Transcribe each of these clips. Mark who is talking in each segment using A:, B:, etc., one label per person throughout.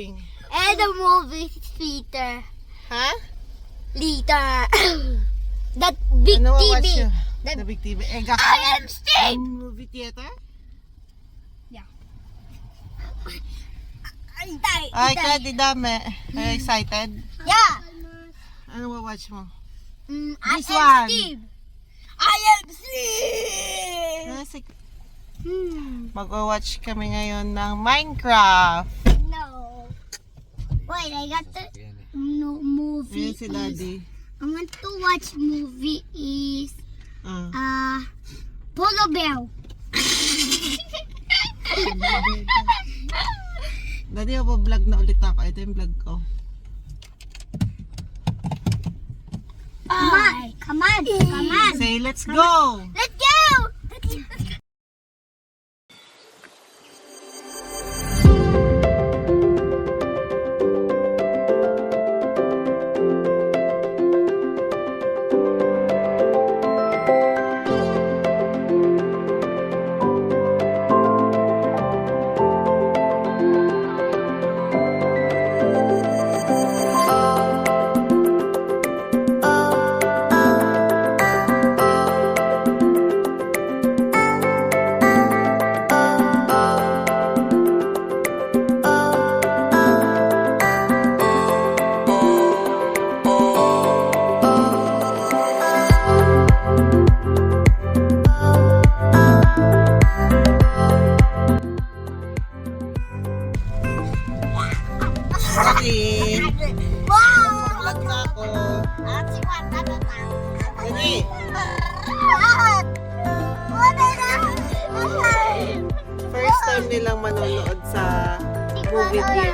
A: doing?
B: And the movie theater.
A: Ha?
B: Lita. that big
A: ano
B: TV.
A: watch yun?
B: The-
A: The big TV. Eh,
B: I am Steve.
A: movie theater?
B: Ay, tay.
A: Ay,
B: tay.
A: ka, di dami. Are you excited?
B: Yeah.
A: Ano watch mo?
B: Mm, I
A: This
B: am
A: one.
B: Steve. I am Steve.
A: Sige.
B: Hmm.
A: Mag-watch kami ngayon ng Minecraft.
B: Wait, I got the no movie.
A: Ayan si Daddy.
B: I want to watch movie is
A: Ah.
B: uh Polo Bear.
A: Daddy, vlog na ulit ako. Ito yung vlog ko.
B: Come on, come on, come on.
A: Say, let's go!
B: Let's go. Let's
A: theater.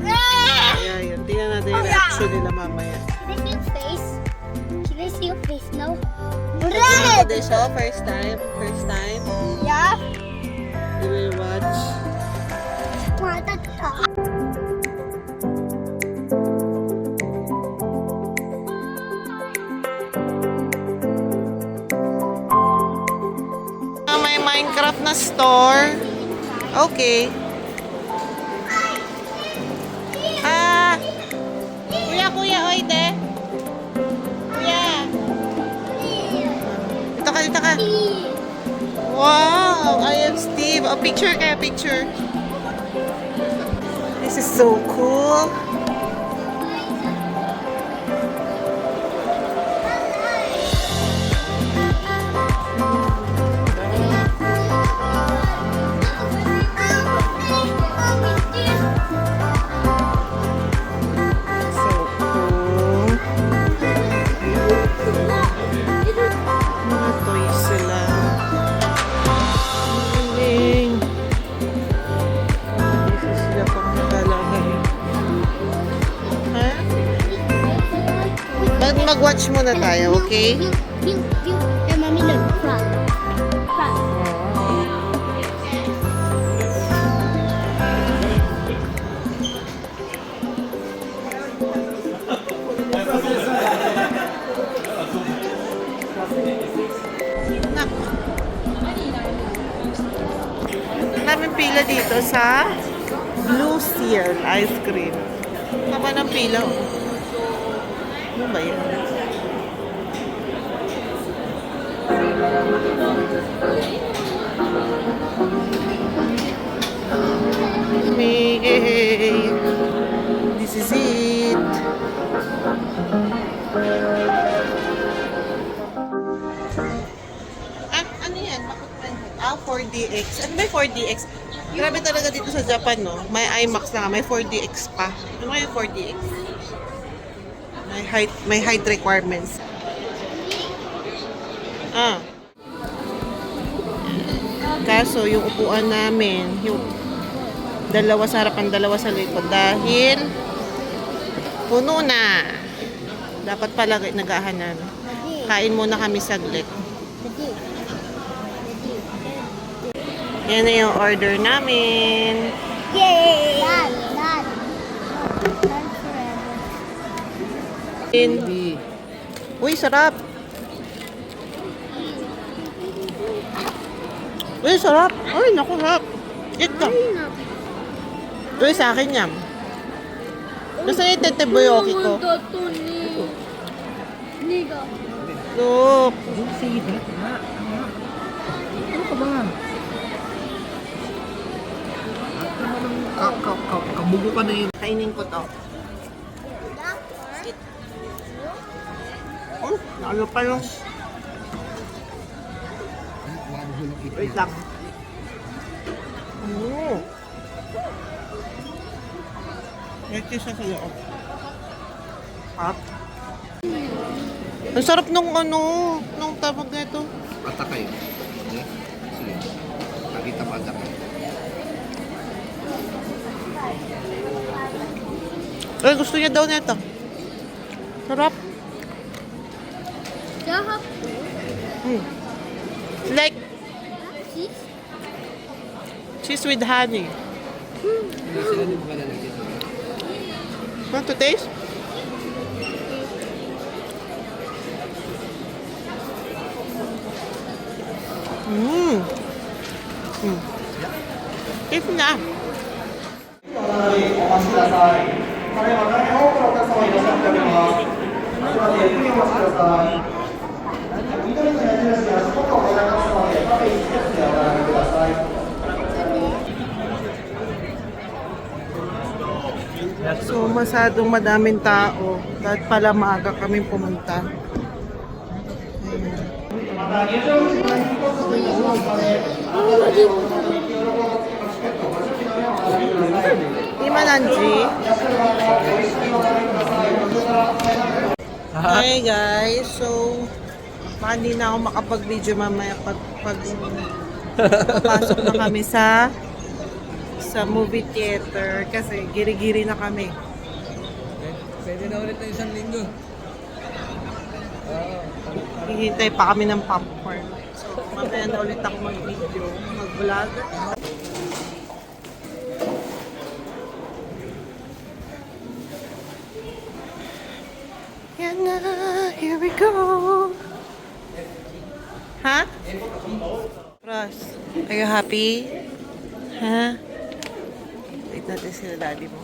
A: Kaya yun, tingnan natin yung reaction nila mamaya.
B: Can I see your face? Can I see your face now?
A: Red! Red! siya, first time, first time.
B: Yeah.
A: You will watch. May Minecraft na store. Okay. Wow! I am Steve. A picture kaya, picture. This is so cool. Muna tayo, okay?
B: Hey, mommy, look. Front.
A: Nak. Namin pila dito sa Blue Seal Ice Cream. Tama ng pila. oh. Ano ba yan? May This is it. Ah, ano yan? Ah, 4DX. Ano ba yung 4DX? Grabe talaga dito sa Japan, no? May IMAX na, may 4DX pa. Ano yung 4DX? May height, may height requirements. Ah. Kaso, yung upuan namin, yung dalawa sa harapan, dalawa sa likod. Dahil, puno na. Dapat pala nagahanan. Kain muna kami saglit. Yan na yung order namin.
B: Yay! Dad, dad. Dad forever.
A: In. Uy, sarap. Uy, sarap. Uy, naku, sarap. Eat ka. Uy, sa akin yan. Gusto niya yung teteboyoki ko. Look.
C: Sige, dito nga. Ano ka ba? Ka, ka, ka, kabugo ka na yun.
A: Kainin ko to. Oh, ano pa yung... Wait lang. Oo. May cheese sa loob. Hot. Ang sarap nung ano, nung tawag na ito.
C: Bata kayo. Okay? Sige. Nakita bata kayo.
A: Eh, gusto niya daw nito. Sarap.
B: Jahat.
A: Hmm. Like
B: Cheese.
A: cheese with honey.
C: Hindi sila din ba lalagyan?
A: Want to taste? Mmm. Mm. Taste na.
D: お待
A: So, masyadong madaming tao. Lahat pala maaga kami pumunta.
D: Imananji.
A: Hi guys, so baka hindi na ako makapag-video mamaya pag, pag papasok na kami sa sa movie theater kasi giri-giri na kami.
C: Pwede na ulit na isang linggo.
A: Hihintay pa kami ng popcorn. So mamaya na ulit ako mag-video, mag-vlog. Yan na, here we go. Ha? Ross, are you happy? Ha? Wait natin sila daddy mo.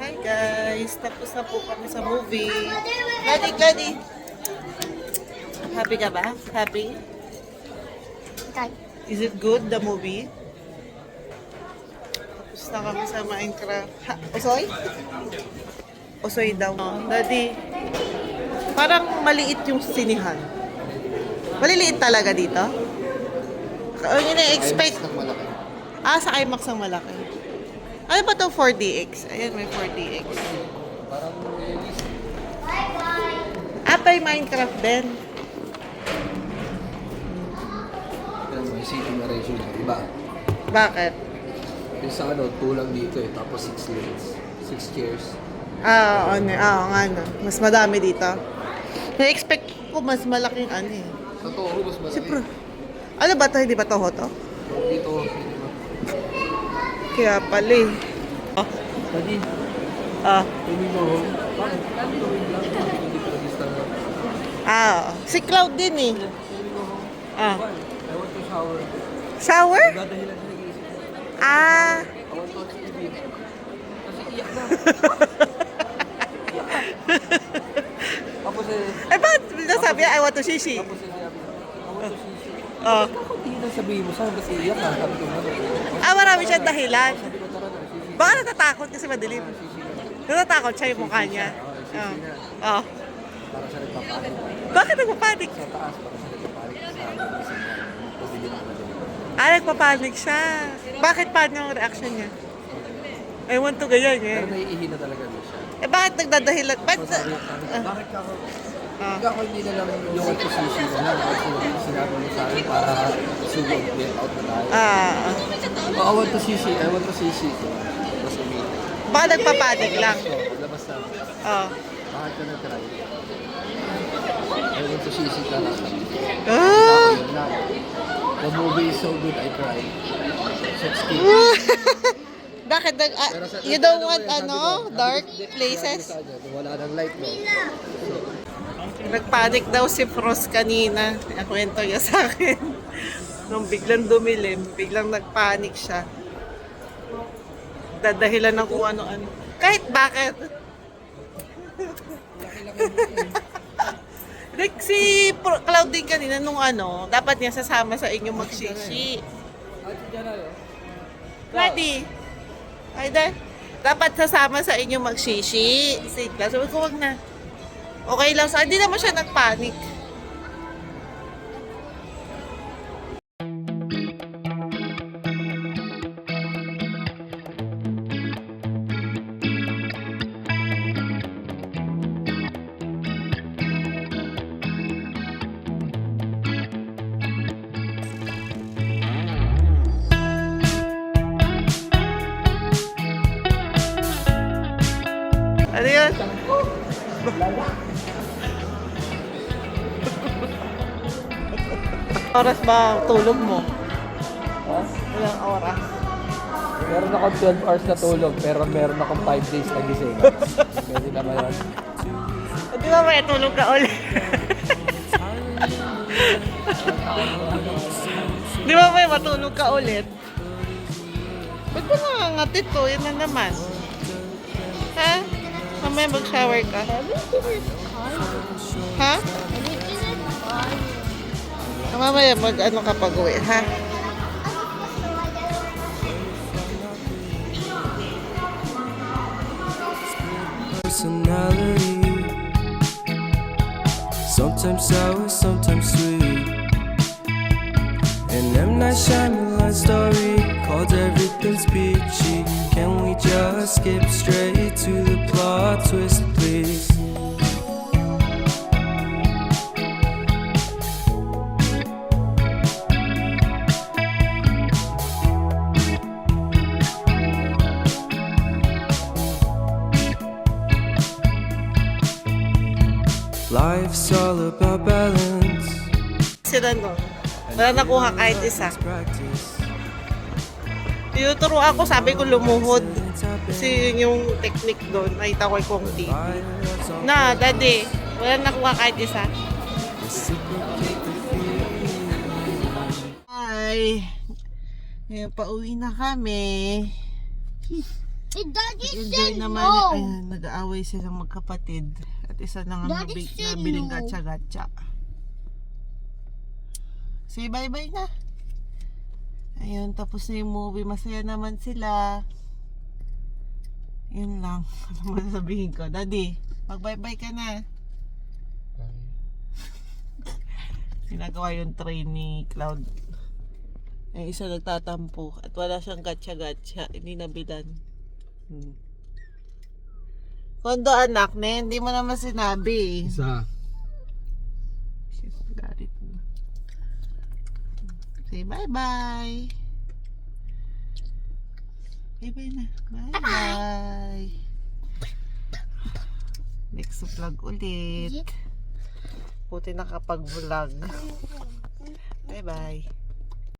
A: Hi guys! Tapos na po kami sa movie. Gladdy, Gladdy! Happy ka ba? Happy?
B: Tay.
A: Is it good, the movie? Tapos na kami sa Minecraft. Ha, Osoy? Osoy daw. Daddy, parang maliit yung sinihan. Maliliit talaga dito? Ang ina-expect. Ah, sa IMAX ang malaki. Ano ba to 4DX? Ayan, may 4DX.
C: Parang.
A: Ah, may Minecraft din.
C: May seating arrangement. Iba.
A: Bakit?
C: Yung sa ano, tulang dito eh. Tapos six lanes. Six chairs.
A: Ah, oo, ano, ah, nga, no. Mas madami dito. Na-expect ko mas malaking ano eh.
C: Sa Toro, mas malaki.
A: Siyempre. Ano ba to? Hindi ba to hoto?
C: Dito.
A: Kaya pala eh. Ah,
C: Pwede.
A: ah,
C: Pwede mo. Bakit? Hindi pa nag na.
A: ah. oo. Si Cloud din eh. Ah.
C: I want to shower.
A: Shower?
C: Dadahilan siya nag-iisip.
A: Ah.
C: I want to watch TV. Kasi iyak na. Tapos eh,
A: Eh, bakit nasabi niya, I want to shishi?
C: tapos eh, sinabi niya, I want to see you.
A: Oh.
C: Hindi na sabihin mo saan kasi iyak na. Sabi ko, ano?
A: Ah, marami siyang dahilan.
C: Na, sisi.
A: Baka natatakot kasi madilim.
C: Sisi na.
A: Natatakot siya yung mukha niya. Oh. Oh.
C: Para siya nagpapanik.
A: Bakit nagpapanik?
C: Sa taas, para siya nagpapanik na.
A: Ah, nagpapanik siya. Bakit paano yung reaction niya? I want to ganyan eh.
C: Pero naiihi na talaga na siya.
A: Eh, bakit nagdadahilan?
C: Ko, bakit ka?
A: Ah.
C: Hindi ako hindi na lang yung to sisi na. Kasi sinabi mo sa akin para sugod, get out na tayo.
A: Ah.
C: Oh, I want to sisi, I want to sisi. Tapos umihi.
A: Baka nagpapanik lang.
C: So, labas na.
A: Oh.
C: Bakit ka nag-try? I want to sisi ka lang.
A: Ah.
C: The movie is so good, I cried. Sex kick.
A: Bakit? Nag,
C: sa-
A: you don't want ano? Dark places?
C: Wala nang light no.
A: Nagpanik daw si Frost kanina. Ang kwento niya sa akin. Nung biglang dumilim, biglang nagpanik siya. Dadahilan ng kung ano-ano. Kahit bakit. like si Claudine kanina nung ano, dapat niya sasama sa inyo magshishi. Ready? Ay, dahil. Dapat sasama sa inyo magshishi. Si Cla, sabi ko, wag na. Okay lang sa, hindi naman siya nagpanik. Oras ba tulog mo? Ilang oras?
C: Meron akong 12 hours na tulog, pero meron akong 5 days na gising. Pwede naman yun.
A: Di ba may tulog ka ulit? Di ba may matulog ka ulit? Ba't ba nangangatid to? Yan na naman. Ha? Mamaya mag-shower ka? Ha? Mamaya mag-ano ka pag-uwi, ha?
E: Sometimes sour, sometimes sweet. An M. Night Shyamalan story called Everything's Peachy. Can we just skip straight to the plot twist,
A: Sila no. Wala nakuha kahit isa. Tinuturo ako, sabi ko lumuhod. Kasi yun yung technique doon. Nakita ko kung di. Na, daddy. Wala nakuha kahit isa. Ay. Ngayon, pauwi na kami. Enjoy naman.
B: no.
A: Ayan, nag-aaway silang magkapatid. At isa nabig,
B: said
A: nabiling
B: no.
A: Say bye-bye na. Ayun, tapos na yung movie. Masaya naman sila. Yun lang. Ano mo sabihin ko? Daddy, mag-bye-bye ka na. Ginagawa yung train ni Cloud. Ay, isa nagtatampo. At wala siyang gatsa-gatsa. Hindi nabilan. Hmm. Kondo anak na, hindi mo naman sinabi.
C: Isa.
A: Say bye-bye. Bye-bye na. Bye-bye. Next vlog ulit. Buti nakapag-vlog. Bye-bye.